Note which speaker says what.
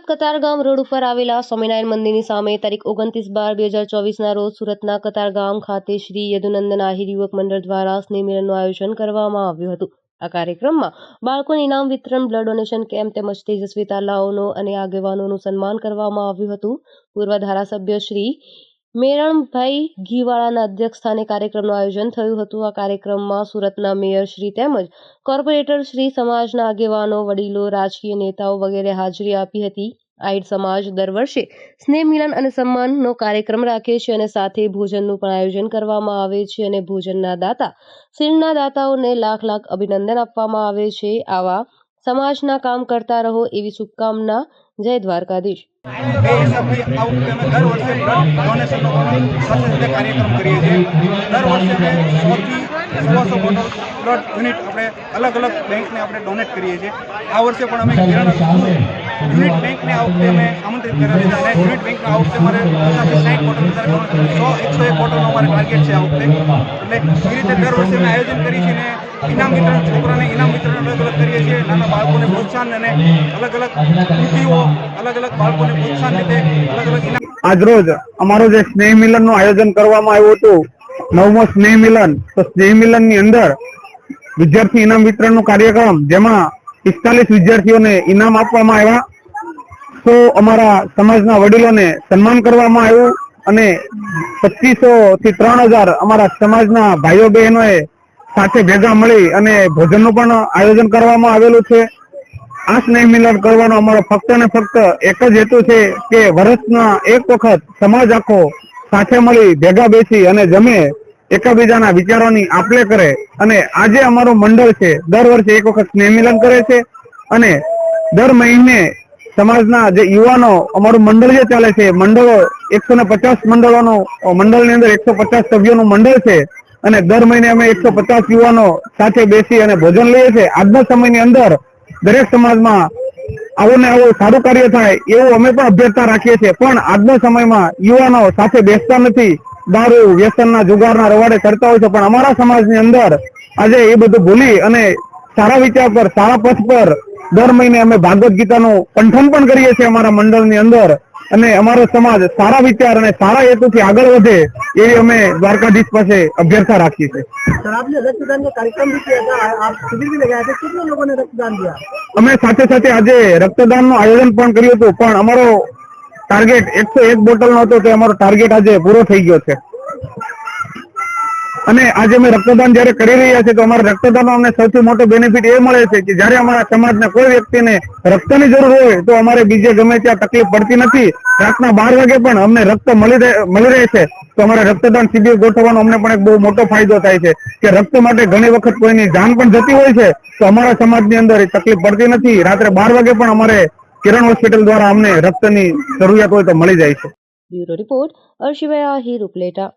Speaker 1: Surat Katargam road ઉપર આવેલા સ્વામિનારાયણ મંદિરની સામે તારીખ ઓગણત્રીસ બાર બે હજાર ચોવીસના રોજ સુરતના કતારગામ ખાતે શ્રી યદુનંદન આહિર યુવક મંડળ દ્વારા સ્નેહમિલનનું આયોજન કરવામાં આવ્યું હતું. આ કાર્યક્રમમાં બાળકોને ઇનામ, વિતરણ, બ્લડ ડોનેશન કેમ્પ તેમજ તેજસ્વી તાલાઓનો અને આગેવાનોનું સન્માન કરવામાં આવ્યું હતું. પૂર્વ ધારાસભ્ય શ્રી મેરણભાઈ ઘીવાળાના અધ્યક્ષસ્થાને કાર્યક્રમનું આયોજન થયું હતું. આ કાર્યક્રમમાં સુરતના મેયર શ્રી તેમજ કોર્પોરેટર શ્રી સમાજના આગેવાનો, વડીલો, રાજકીય નેતાઓ વગેરે હાજરી આપી હતી. આહિર સમાજ દર વર્ષે સ્નેહ મિલન અને સન્માનનો કાર્યક્રમ રાખે છે અને સાથે ભોજનનું પણ આયોજન કરવામાં આવે છે અને ભોજનના દાતા, શીલના દાતાઓને લાખ લાખ અભિનંદન આપવામાં આવે છે. આવા સમાજના કામ કરતા રહો એવી શુભકામના જય દ્વારકાધીશ.
Speaker 2: દર વર્ષે કાર્યક્રમ કરીએ છીએ દર વર્ષે અમે સોળસો બોટલ બ્લડ યુનિટ આપણે અલગ અલગ બેંકને આપણે ડોનેટ કરીએ છીએ આ વર્ષે પણ અમે કિરણ યુનિટ બેંકને આ વખતે અમે આમંત્રિત કર્યા છે અને યુનિટ બેંકના આ વખતે મારે પચાસથી સાઠ બોટલ વધારે સો એકસો એક બોટલનો અમારે ટાર્ગેટ છે આ એટલે એ રીતે દર વર્ષે અમે આયોજન કરીએ છીએ ઇનામ વિતરણ છોકરાને ઇનામ વિતરણ અલગ અલગ કરીએ છીએ. નાના બાળકોને પ્રોત્સાહન અને અલગ અલગ કૃતિઓ અલગ અલગ બાળકોને પ્રોત્સાહન રીતે અલગ અલગ
Speaker 3: આજરોજ અમારું જે સ્નેહ મિલનનું આયોજન કરવામાં આવ્યું હતું, નવમો સ્નેહ મિલન. તો સ્નેહ મિલનની અંદર વિદ્યાર્થી ઇનામ વિતરણ નો કાર્યક્રમ, જેમાં પિસ્તાલીસ વિદ્યાર્થીઓને ઇનામ આપવામાં આવ્યા. તો અમારા સમાજના વડીલોને સન્માન કરવામાં આવ્યું અને પચીસો થી ત્રણ હજાર અમારા સમાજના ભાઈઓ બહેનોએ સાથે ભેગા મળી અને ભોજનનું પણ આયોજન કરવામાં આવેલું છે. આ સ્નેહ મિલન કરવાનો અમારો ફક્ત ને ફક્ત એક જ હેતુ છે કે વર્ષના એક વખત સમાજ આખો સાથે મળી ભેગા બેસી અને જમે એકાબીજાના વિચારોની આપલે કરે અને આજે અમારું મંડળ છે, દર વર્ષે એક વખત સ્નેહ મિલન કરે છે અને દર મહિને સમાજના જે યુવાનો અમારું મંડળ જે ચાલે છે, મંડળો એકસો ને પચાસ મંડળોનું, મંડળની અંદર એકસો પચાસ સભ્યોનું મંડળ છે અને દર મહિને અમે એકસો પચાસ યુવાનો સાથે બેસી અને ભોજન લઈએ છીએ. આજના સમયની અંદર દરેક સમાજમાં આવું ને આવું સારું કાર્ય થાય એવું અમે પણ અભ્યર્થના રાખીએ છીએ. પણ આજના સમયમાં યુવાનો સાથે બેસતા નથી. દારૂ વ્યસનના જુગારના રવાડે કરતા હોય છે. પણ અમારા સમાજની અંદર આજે એ બધું ભૂલી અને સારા વિચાર પર સારા પથ પર દર મહિને અમે ભાગવત ગીતાનું કંઠન પણ કરીએ છીએ અમારા મંડળની અંદર. અને અમારો સમાજ સારા વિચાર અને સારા હેતુથી આગળ વધે એવી અમે દ્વારકાધીશ પાસે અભ્યર્થા રાખીએ છીએ. અમે સાથે સાથે આજે રક્તદાનનું આયોજન પણ કર્યું હતું. પણ અમારો ટાર્ગેટ એકસો એક બોટલ નો હતો તે અમારો ટાર્ગેટ આજે પૂરો થઈ ગયો છે. અને આજે અમે રક્તદાન જયારે કરી રહ્યા છીએ તો અમારા રક્તદાનનો અમને સૌથી મોટો બેનિફિટ એ મળે છે કે જયારે અમારા સમાજના કોઈ વ્યક્તિને રક્તની જરૂર હોય તો અમારે બીજે ગમે ત્યાં તકલીફ પડતી નથી. રાતના બાર વાગે પણ અમને રક્ત મળી મળી રહે છે. તો અમારે રક્તદાન શિબિર ગોઠવવાનો અમને પણ એક બહુ મોટો ફાયદો થાય છે કે રક્ત માટે ઘણી વખત કોઈની જાન પણ જતી હોય છે. તો અમારા સમાજની અંદર તકલીફ પડતી નથી. રાત્રે બાર વાગે પણ અમારે કિરણ હોસ્પિટલ દ્વારા અમને રક્તની જરૂરિયાત હોય તો મળી જાય છે.
Speaker 1: Bureau report Arshivya Ahir Upleta